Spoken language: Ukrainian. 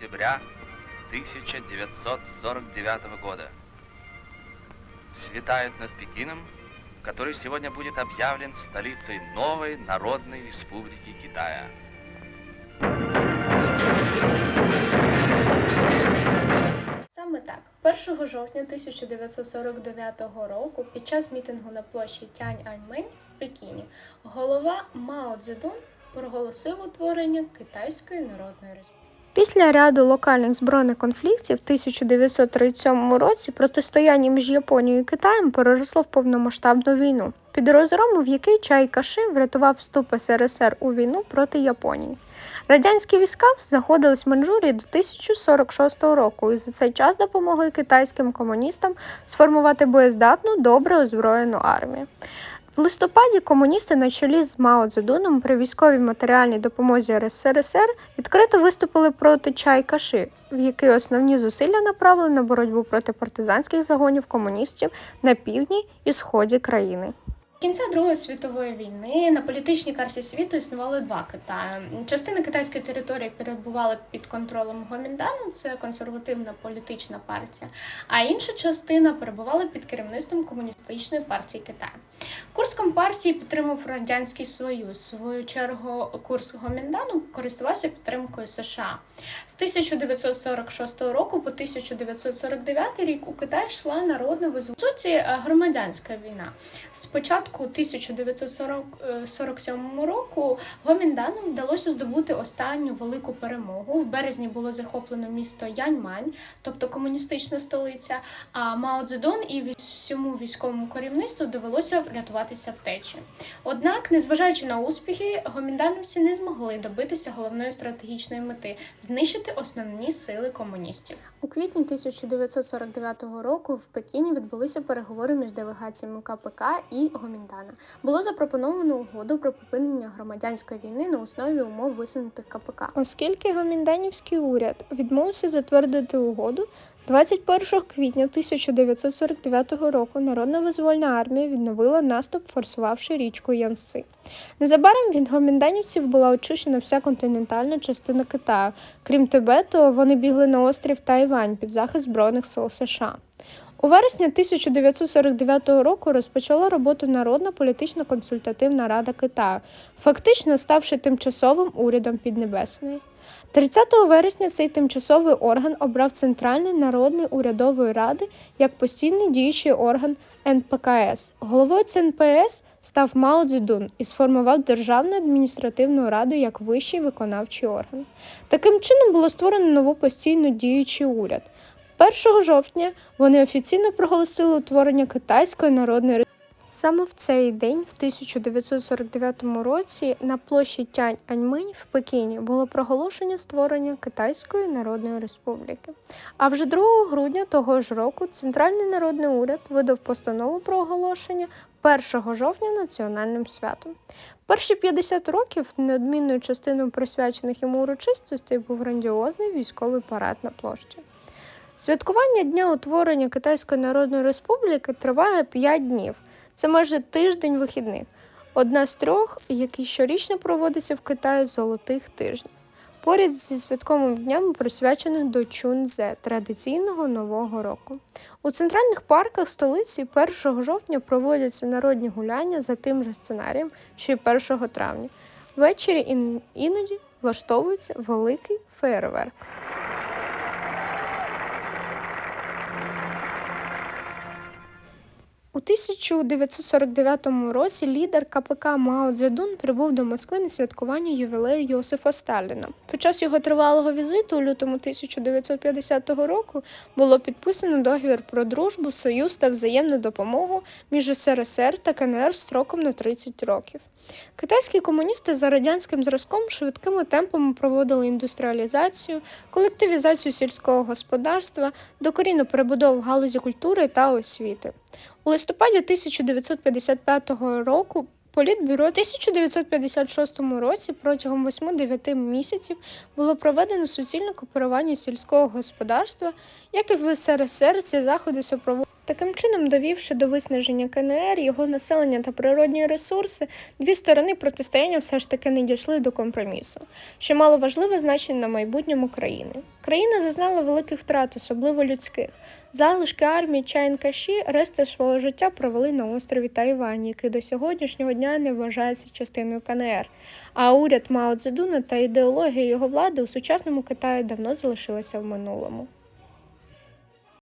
октября 1949 года. Светает над Пекином, который сегодня будет объявлен столицей новой Народной Республики Китая. Саме так, 1 жовтня 1949 року, під час мітингу на площі Тянь-Аньмень в Пекіні, голова Мао Цзедун проголосив утворення Китайської Народної Республіки. Після ряду локальних збройних конфліктів в 1937 році протистояння між Японією і Китаєм переросло в повномасштабну війну, під розгрому в який Чай Каши врятував вступ СРСР у війну проти Японії. Радянські війська заходились в Манчжурії до 1046 року і за цей час допомогли китайським комуністам сформувати боєздатну, добре озброєну армію. Листопаді комуністи на чолі з Мао Цзедуном при військовій матеріальній допомозі РСРСР відкрито виступили проти Чай Каши, в який основні зусилля направили на боротьбу проти партизанських загонів комуністів на півдні і сході країни. Кінця Другої світової війни на політичній карті світу існували два Китаї. Частина китайської території перебувала під контролем Гоміндану, це консервативна політична партія, а інша частина перебувала під керівництвом комуністичної партії Китаю. Курс компартії підтримав радянський союз. Свою чергу курс Гоміндану користувався підтримкою США. З 1946 року по 1949 рік у Китаї йшла народна визвольна в суті громадянська війна. Спочатку 1947 року Гоміндану вдалося здобути останню велику перемогу. В березні було захоплено місто Яньмань, тобто комуністична столиця. А Мао Цзедун і всьому військовому керівництву довелося врятуватися втечі. Однак, незважаючи на успіхи, гоміндановці не змогли добитися головної стратегічної мети знищити основні сили комуністів. У квітні 1949 року в Пекіні відбулися переговори між делегаціями КПК і Гоміндана. Було запропоновано угоду про припинення громадянської війни на основі умов висунутих КПК. Оскільки гомінданівський уряд відмовився затвердити угоду, 21 квітня 1949 року Народна визвольна армія відновила наступ, форсувавши річку Янси. Незабаром від гомінданівців була очищена вся континентальна частина Китаю. Крім Тибету, вони бігли на острів Тайвань під захист Збройних сил США. У вересні 1949 року розпочала роботу Народна політична консультативна рада Китаю, фактично ставши тимчасовим урядом Піднебесної. 30 вересня цей тимчасовий орган обрав Центральний народний урядової ради як постійний діючий орган НПКС. Головою ЦНПС став Мао Цзедун і сформував Державну адміністративну раду як вищий виконавчий орган. Таким чином було створено нову постійно діючий уряд. 1 жовтня вони офіційно проголосили утворення Китайської народної Республіки. Саме в цей день, в 1949 році, на площі Тянь Аньмень в Пекіні було проголошення створення Китайської Народної Республіки. А вже 2 грудня того ж року Центральний народний уряд видав постанову про оголошення 1 жовтня національним святом. Перші 50 років неодмінною частиною присвячених йому урочистостей був грандіозний військовий парад на площі. Святкування Дня утворення Китайської Народної Республіки триває 5 днів. Це майже тиждень вихідних. Одна з трьох, який щорічно проводиться в Китаї золотих тижнів. Поряд зі святковими днями, присвячених до Чунзе, традиційного нового року. У центральних парках столиці 1 жовтня проводяться народні гуляння за тим же сценарієм, що й 1 травня. Ввечері іноді влаштовується великий феєрверк. 1949 році лідер КПК Мао Цзедун прибув до Москви на святкування ювілею Йосифа Сталіна. Під час його тривалого візиту у лютому 1950 року було підписано договір про дружбу, союз та взаємну допомогу між СРСР та КНР строком на 30 років. Китайські комуністи за радянським зразком швидкими темпами проводили індустріалізацію, колективізацію сільського господарства, докорінну перебудову галузі культури та освіти. У листопаді 1955 року Політбюро в 1956 році протягом 8-9 місяців було проведено суцільне кооперування сільського господарства, як і в СРСР ці заходи супроводжували Таким чином, довівши до виснаження КНР, його населення та природні ресурси, дві сторони протистояння все ж таки не дійшли до компромісу, що мало важливе значення на майбутньому країни. Країна зазнала великих втрат, особливо людських. Залишки армії Чайн-Каші решти свого життя провели на острові Тайвань, який до сьогоднішнього дня не вважається частиною КНР. А уряд Мао Цзедуна та ідеологія його влади у сучасному Китаї давно залишилися в минулому.